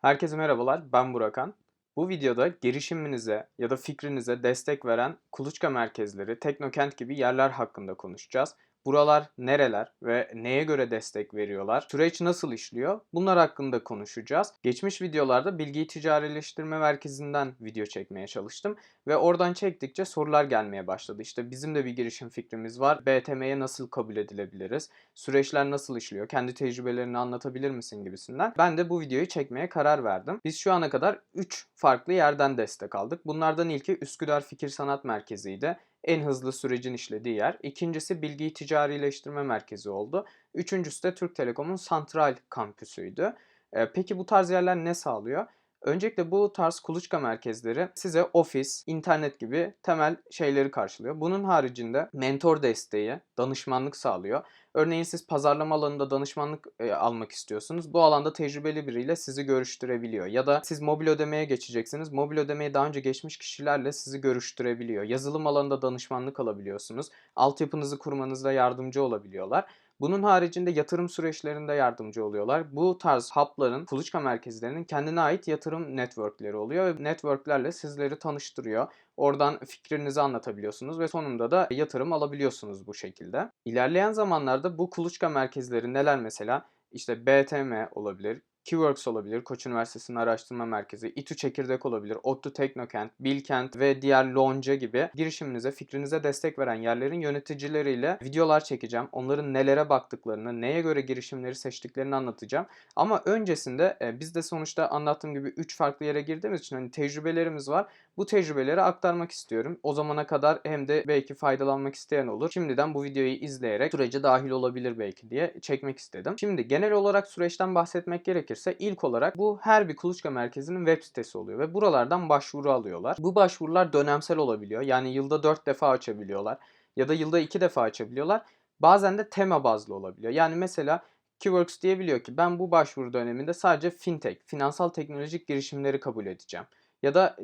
Herkese merhabalar, ben Burakan. Bu videoda girişiminize ya da fikrinize destek veren kuluçka merkezleri, Teknokent gibi yerler hakkında konuşacağız. Buralar nereler ve neye göre destek veriyorlar? Süreç nasıl işliyor? Bunlar hakkında konuşacağız. Geçmiş videolarda Bilgiyi Ticarileştirme Merkezi'nden video çekmeye çalıştım ve oradan çektikçe sorular gelmeye başladı. İşte bizim de bir girişim fikrimiz var. BTM'ye nasıl kabul edilebiliriz? Süreçler nasıl işliyor? Kendi tecrübelerini anlatabilir misin gibisinden. Ben de bu videoyu çekmeye karar verdim. Biz şu ana kadar 3 farklı yerden destek aldık. Bunlardan ilki Üsküdar Fikir Sanat Merkezi'ydi en hızlı sürecin işlediği yer. İkincisi Bilgiyi Ticarileştirme Merkezi oldu. Üçüncüsü de Türk Telekom'un Santral kampüsüydü. Peki bu tarz yerler ne sağlıyor? Öncelikle bu tarz kuluçka merkezleri size ofis, internet gibi temel şeyleri karşılıyor. Bunun haricinde mentor desteği, danışmanlık sağlıyor. Örneğin siz pazarlama alanında danışmanlık e, almak istiyorsunuz. Bu alanda tecrübeli biriyle sizi görüştürebiliyor. Ya da siz mobil ödemeye geçeceksiniz. Mobil ödemeye daha önce geçmiş kişilerle sizi görüştürebiliyor. Yazılım alanında danışmanlık alabiliyorsunuz. Altyapınızı kurmanızda yardımcı olabiliyorlar. Bunun haricinde yatırım süreçlerinde yardımcı oluyorlar. Bu tarz hub'ların, kuluçka merkezlerinin kendine ait yatırım networkleri oluyor ve networklerle sizleri tanıştırıyor. Oradan fikrinizi anlatabiliyorsunuz ve sonunda da yatırım alabiliyorsunuz bu şekilde. İlerleyen zamanlarda bu kuluçka merkezleri neler mesela? İşte BTM olabilir, Keyworks olabilir, Koç Üniversitesi'nin araştırma merkezi, İTÜ Çekirdek olabilir, ODTÜ Teknokent, Bilkent ve diğer Lonca gibi girişiminize, fikrinize destek veren yerlerin yöneticileriyle videolar çekeceğim. Onların nelere baktıklarını, neye göre girişimleri seçtiklerini anlatacağım. Ama öncesinde e, biz de sonuçta anlattığım gibi 3 farklı yere girdiğimiz için hani tecrübelerimiz var. Bu tecrübeleri aktarmak istiyorum. O zamana kadar hem de belki faydalanmak isteyen olur. Şimdiden bu videoyu izleyerek sürece dahil olabilir belki diye çekmek istedim. Şimdi genel olarak süreçten bahsetmek gerekirse ilk olarak bu her bir kuluçka merkezinin web sitesi oluyor ve buralardan başvuru alıyorlar. Bu başvurular dönemsel olabiliyor. Yani yılda 4 defa açabiliyorlar ya da yılda 2 defa açabiliyorlar. Bazen de tema bazlı olabiliyor. Yani mesela Keyworks diyebiliyor ki ben bu başvuru döneminde sadece fintech, finansal teknolojik girişimleri kabul edeceğim. Ya da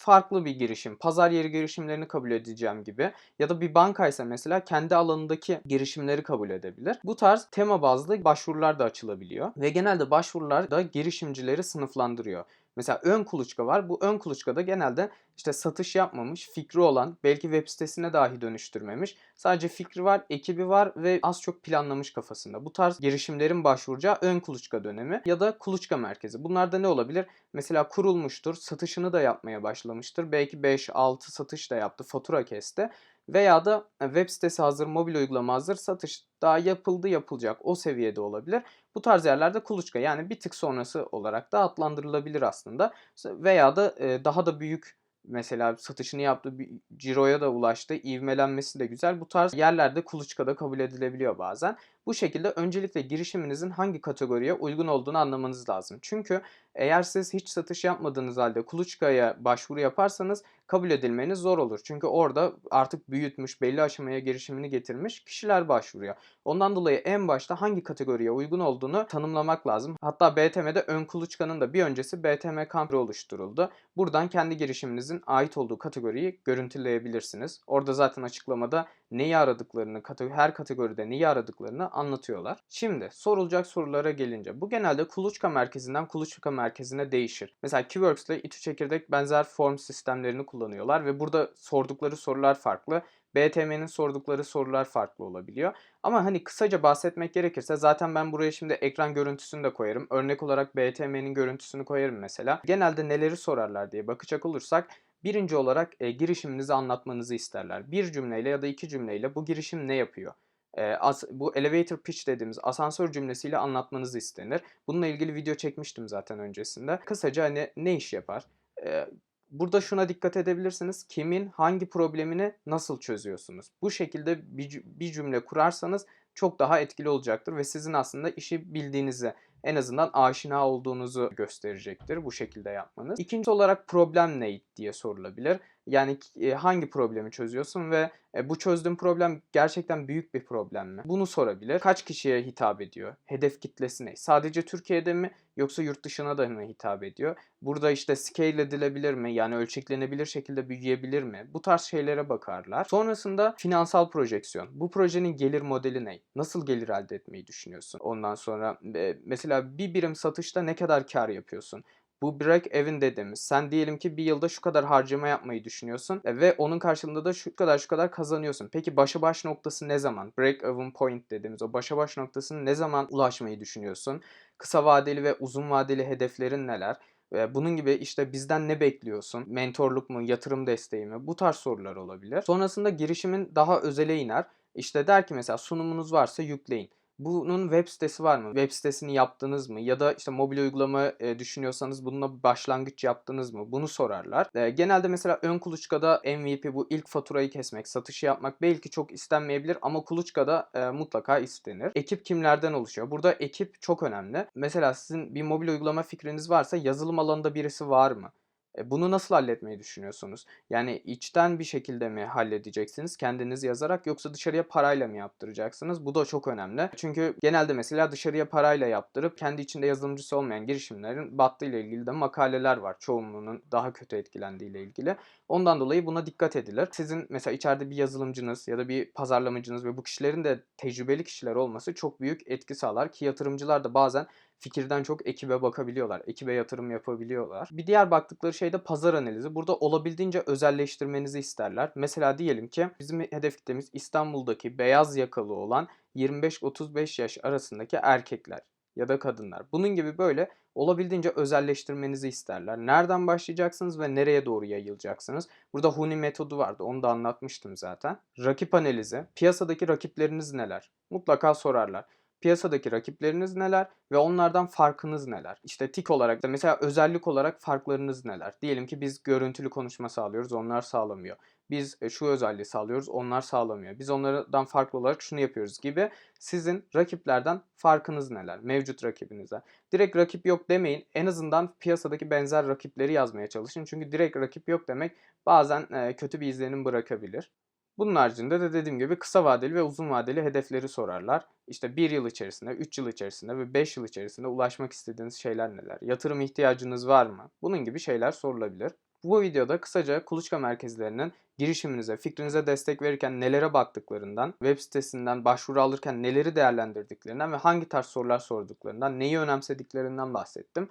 farklı bir girişim, pazar yeri girişimlerini kabul edeceğim gibi ya da bir bankaysa mesela kendi alanındaki girişimleri kabul edebilir. Bu tarz tema bazlı başvurular da açılabiliyor ve genelde başvurular da girişimcileri sınıflandırıyor. Mesela ön kuluçka var. Bu ön kuluçkada genelde işte satış yapmamış, fikri olan, belki web sitesine dahi dönüştürmemiş. Sadece fikri var, ekibi var ve az çok planlamış kafasında. Bu tarz girişimlerin başvuracağı ön kuluçka dönemi ya da kuluçka merkezi. Bunlarda ne olabilir? Mesela kurulmuştur, satışını da yapmaya başlamıştır. Belki 5-6 satış da yaptı, fatura kesti. Veya da e, web sitesi hazır, mobil uygulama hazır, satış daha yapıldı yapılacak o seviyede olabilir. Bu tarz yerlerde kuluçka yani bir tık sonrası olarak da adlandırılabilir aslında. Veya da e, daha da büyük mesela satışını yaptı, bir ciroya da ulaştı, ivmelenmesi de güzel. Bu tarz yerlerde kuluçkada kabul edilebiliyor bazen. Bu şekilde öncelikle girişiminizin hangi kategoriye uygun olduğunu anlamanız lazım. Çünkü eğer siz hiç satış yapmadığınız halde kuluçkaya başvuru yaparsanız kabul edilmeniz zor olur. Çünkü orada artık büyütmüş, belli aşamaya girişimini getirmiş kişiler başvuruyor. Ondan dolayı en başta hangi kategoriye uygun olduğunu tanımlamak lazım. Hatta BTM'de ön kuluçkanın da bir öncesi BTM kampı oluşturuldu. Buradan kendi girişiminizin ait olduğu kategoriyi görüntüleyebilirsiniz. Orada zaten açıklamada neyi aradıklarını, her kategoride neyi aradıklarını anlatıyorlar. Şimdi sorulacak sorulara gelince bu genelde kuluçka merkezinden kuluçka merkezine değişir. Mesela Keyworks ile İTÜ Çekirdek benzer form sistemlerini kullanıyorlar ve burada sordukları sorular farklı. BTM'nin sordukları sorular farklı olabiliyor. Ama hani kısaca bahsetmek gerekirse zaten ben buraya şimdi ekran görüntüsünü de koyarım. Örnek olarak BTM'nin görüntüsünü koyarım mesela. Genelde neleri sorarlar diye bakacak olursak birinci olarak e, girişiminizi anlatmanızı isterler. Bir cümleyle ya da iki cümleyle bu girişim ne yapıyor? E, as, bu elevator pitch dediğimiz asansör cümlesiyle anlatmanızı istenir. Bununla ilgili video çekmiştim zaten öncesinde. Kısaca hani ne iş yapar? E, burada şuna dikkat edebilirsiniz. Kimin hangi problemini nasıl çözüyorsunuz? Bu şekilde bir, bir cümle kurarsanız çok daha etkili olacaktır ve sizin aslında işi bildiğinizi en azından aşina olduğunuzu gösterecektir bu şekilde yapmanız. İkinci olarak problem ne diye sorulabilir. Yani e, hangi problemi çözüyorsun ve e, bu çözdüğün problem gerçekten büyük bir problem mi? Bunu sorabilir. Kaç kişiye hitap ediyor? Hedef kitlesi ne? Sadece Türkiye'de mi yoksa yurt dışına da mı hitap ediyor? Burada işte scale edilebilir mi? Yani ölçeklenebilir şekilde büyüyebilir mi? Bu tarz şeylere bakarlar. Sonrasında finansal projeksiyon. Bu projenin gelir modeli ne? Nasıl gelir elde etmeyi düşünüyorsun? Ondan sonra e, mesela bir birim satışta ne kadar kar yapıyorsun? Bu break even dediğimiz. Sen diyelim ki bir yılda şu kadar harcama yapmayı düşünüyorsun e, ve onun karşılığında da şu kadar şu kadar kazanıyorsun. Peki başa baş noktası ne zaman? Break even point dediğimiz o başa baş noktasını ne zaman ulaşmayı düşünüyorsun? Kısa vadeli ve uzun vadeli hedeflerin neler? Ve bunun gibi işte bizden ne bekliyorsun? Mentorluk mu, yatırım desteği mi? Bu tarz sorular olabilir. Sonrasında girişimin daha özele iner. İşte der ki mesela sunumunuz varsa yükleyin. Bunun web sitesi var mı? Web sitesini yaptınız mı? Ya da işte mobil uygulama e, düşünüyorsanız bununla bir başlangıç yaptınız mı? Bunu sorarlar. E, genelde mesela ön kuluçkada MVP bu ilk faturayı kesmek, satışı yapmak belki çok istenmeyebilir ama kuluçkada e, mutlaka istenir. Ekip kimlerden oluşuyor? Burada ekip çok önemli. Mesela sizin bir mobil uygulama fikriniz varsa yazılım alanında birisi var mı? E, bunu nasıl halletmeyi düşünüyorsunuz? Yani içten bir şekilde mi halledeceksiniz kendiniz yazarak yoksa dışarıya parayla mı yaptıracaksınız? Bu da çok önemli. Çünkü genelde mesela dışarıya parayla yaptırıp kendi içinde yazılımcısı olmayan girişimlerin battığı ile ilgili de makaleler var. Çoğunluğunun daha kötü etkilendiği ile ilgili. Ondan dolayı buna dikkat edilir. Sizin mesela içeride bir yazılımcınız ya da bir pazarlamacınız ve bu kişilerin de tecrübeli kişiler olması çok büyük etki sağlar ki yatırımcılar da bazen fikirden çok ekibe bakabiliyorlar. Ekibe yatırım yapabiliyorlar. Bir diğer baktıkları şey de pazar analizi. Burada olabildiğince özelleştirmenizi isterler. Mesela diyelim ki bizim hedef kitlemiz İstanbul'daki beyaz yakalı olan 25-35 yaş arasındaki erkekler ya da kadınlar. Bunun gibi böyle olabildiğince özelleştirmenizi isterler. Nereden başlayacaksınız ve nereye doğru yayılacaksınız? Burada Huni metodu vardı. Onu da anlatmıştım zaten. Rakip analizi. Piyasadaki rakipleriniz neler? Mutlaka sorarlar piyasadaki rakipleriniz neler ve onlardan farkınız neler? İşte tik olarak da mesela özellik olarak farklarınız neler? Diyelim ki biz görüntülü konuşma sağlıyoruz, onlar sağlamıyor. Biz e, şu özelliği sağlıyoruz, onlar sağlamıyor. Biz onlardan farklı olarak şunu yapıyoruz gibi sizin rakiplerden farkınız neler? Mevcut rakibinizden. Direkt rakip yok demeyin. En azından piyasadaki benzer rakipleri yazmaya çalışın. Çünkü direkt rakip yok demek bazen e, kötü bir izlenim bırakabilir. Bunun haricinde de dediğim gibi kısa vadeli ve uzun vadeli hedefleri sorarlar. İşte 1 yıl içerisinde, 3 yıl içerisinde ve 5 yıl içerisinde ulaşmak istediğiniz şeyler neler? Yatırım ihtiyacınız var mı? Bunun gibi şeyler sorulabilir. Bu videoda kısaca kuluçka merkezlerinin girişiminize, fikrinize destek verirken nelere baktıklarından, web sitesinden başvuru alırken neleri değerlendirdiklerinden ve hangi tarz sorular sorduklarından, neyi önemsediklerinden bahsettim.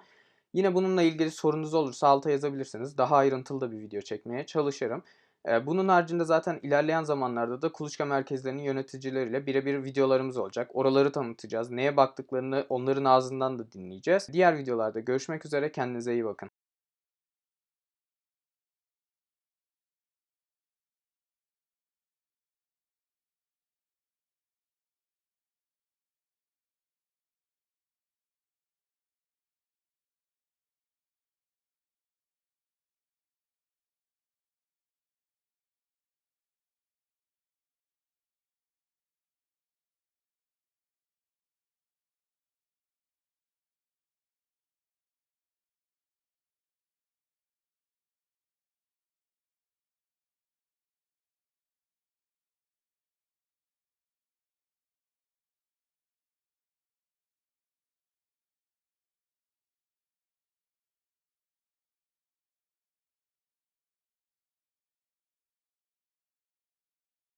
Yine bununla ilgili sorunuz olursa alta yazabilirsiniz. Daha ayrıntılı da bir video çekmeye çalışırım. Bunun haricinde zaten ilerleyen zamanlarda da kuluçka merkezlerinin yöneticileriyle birebir videolarımız olacak. Oraları tanıtacağız. Neye baktıklarını onların ağzından da dinleyeceğiz. Diğer videolarda görüşmek üzere. Kendinize iyi bakın.